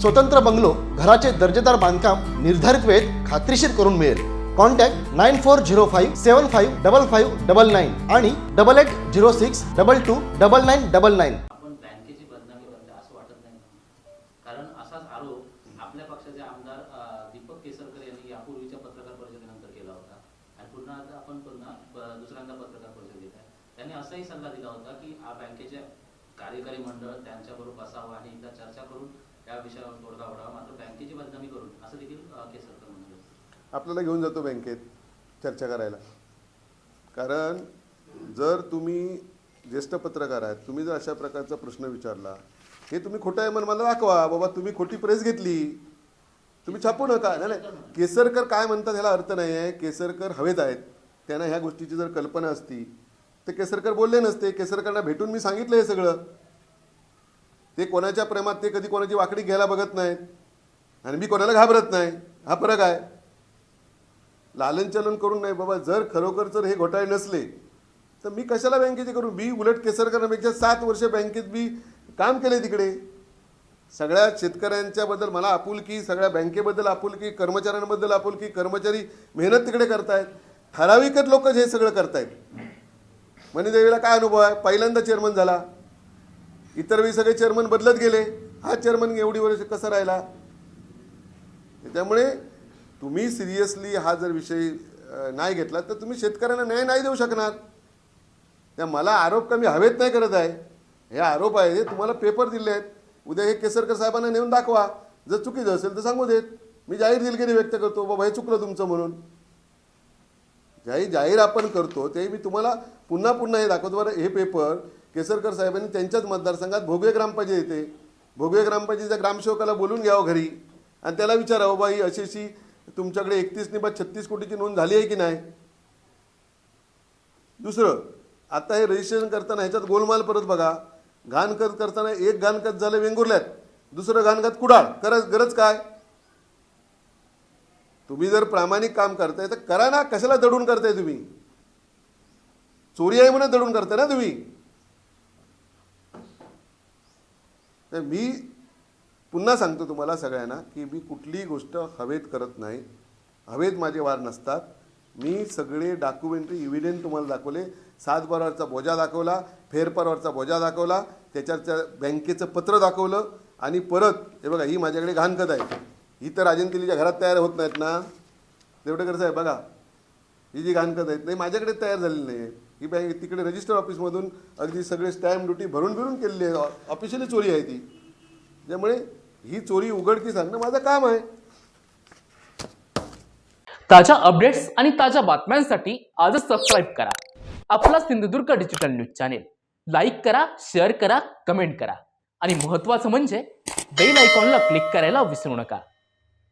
स्वतंत्र बंगलो घराचे दर्जेदार बांधकाम निर्धारित वेळेत खात्रीशीर करून मिळेल. Contact nine four zero five seven five double five double nine आणि double eight zero six double two double nine double nine. आपण बँकेची बदनामी असं वाटत नाही. कारण असाच आरोप आपल्या पक्षाचे आमदार दीपक केसरकर यांनी यापूर्वीच्या पत्रकार परिषदेनंतर केला होता. आणि पुन्हा आता आपण पुन्हा दुसऱ्यांदा पत्रकार परिषद घेत आहे. त्यांनी असाही सल्ला दिला होता की बँकेचे कार्यकारी मंडळ त्यांच्याबरोबर बसावं आणि एकदा चर्चा करून त्या विषयावर तोडगा ओढावा मात्र बँकेची बदनामी करून असं देखील केसरकर म्हणजे आपल्याला घेऊन जातो बँकेत चर्चा करायला. कारण जर तुम्ही ज्येष्ठ पत्रकार आहेत तुम्ही जर अशा प्रकारचा प्रश्न विचारला हे तुम्ही खोटं आहे म्हणून मला दाखवा बाबा तुम्ही खोटी प्रेस घेतली. तुम्ही छापू नका. नाही नाही. केसरकर काय म्हणतात ह्याला अर्थ नाही आहे. केसरकर हवेत आहेत. त्यांना ह्या गोष्टीची जर कल्पना असती तर केसरकर बोलले नसते. केसरकरांना भेटून मी सांगितलं हे सगळं. ते कोणाच्या प्रेमात ते कधी कोणाची वाकडी घ्यायला बघत नाहीत आणि मी कोणाला घाबरत नाही. हा फरक आहे. लालनचलन करून नाही बाबा जर खरोखर जर हे घोटाळे नसले तर मी कशाला बँकेचे करू? मी उलट केसरकरांपेक्षा सात वर्ष बँकेत मी काम केले तिकडे. सगळ्या शेतकऱ्यांच्याबद्दल मला आपुलकी सगळ्या बँकेबद्दल आपुलकी कर्मचाऱ्यांबद्दल आपुलकी कर्मचारी मेहनत तिकडे करतायत. ठराविकच लोक हे सगळं करतायत. मणिदेवीला काय अनुभव आहे? पहिल्यांदा चेअरमन झाला. इतर वेळी सगळे चेअरमन बदलत गेले. हा चेअरमन एवढी वर्ष कसा राहिला? त्याच्यामुळे तुम्ही सिरियसली हा जर विषय नाही घेतला तर तुम्ही शेतकऱ्यांना न्याय नाही देऊ शकणार. त्या मला आरोप कमी हवेत नाही करत आहे. हे आरोप आहे हे तुम्हाला पेपर दिले आहेत. उद्या हे केसरकर साहेबांना नेऊन दाखवा. जर चुकीचं असेल तर सांगू देत. मी जाहीर दिलगिरी व्यक्त करतो बाबा हे चुकलं तुमचं म्हणून. ज्याही जाहीर आपण करतो ते मी तुम्हाला पुन्हा पुन्हा हे दाखवतो. बरं हे पेपर केसरकर साहेबांनी त्यांच्याच मतदारसंघात भोगवे ग्रामपंचायत येते. भोगवे ग्रामपंचायतीच्या ग्रामसेवकाला बोलून घ्यावं घरी. आणि त्याला विचारावं बाबा ही अशी अशी तुमच्याकडे एकतीस निबा छत्तीस कोटीची नोंद झाली आहे की नाही? दुसरं आता हे रजिस्ट्रेशन करताना ह्याच्यात गोलमाल परत बघा. घाणखत करताना एक घाणखत झालं वेंगुर्ल्यात. दुसरं घाणखत कुडाळ. करज गरज काय? तुम्ही जर प्रामाणिक काम करताय तर करा ना. कशाला दडून करताय तुम्ही? चोरी आहे म्हणून दडून करताय ना तुम्ही? तर मी पुन्हा सांगतो तुम्हाला सगळ्यांना की मी कुठलीही गोष्ट हवेत करत नाही. हवेत माझे वार नसतात. मी सगळे डॉक्युमेंटरी इव्हिडेंट तुम्हाला दाखवले. सात बारावरचा बोजा दाखवला फेरपारवरचा बोजा दाखवला त्याच्यावरच्या बँकेचं पत्र दाखवलं आणि परत हे बघा ही माझ्याकडे घाणखत आहे. ही तर राजन केलीच्या घरात तयार होत नाहीत ना. देवडेकर साहेब बघा ही जी घाणखत आहेत नाही माझ्याकडे तयार झालेली नाही आहे ही बँक तिकडे रजिस्टर ऑफिसमधून अगदी सगळे स्टॅम्प ड्युटी भरून भरून केलेली आहे. ऑफिशियली चोरी आहे ती. त्यामुळे ही चोरी उघडकीस आणणं माझं काम आहे. ताज्या अपडेट्स आणि ताज्या बातम्यांसाठी आजच सबस्क्राईब करा. आपला Sindhudurg digital news channel like करा शेअर करा कमेंट करा. आणि महत्त्वाचं म्हणजे बेल आयकॉनला क्लिक करायला विसरू नका.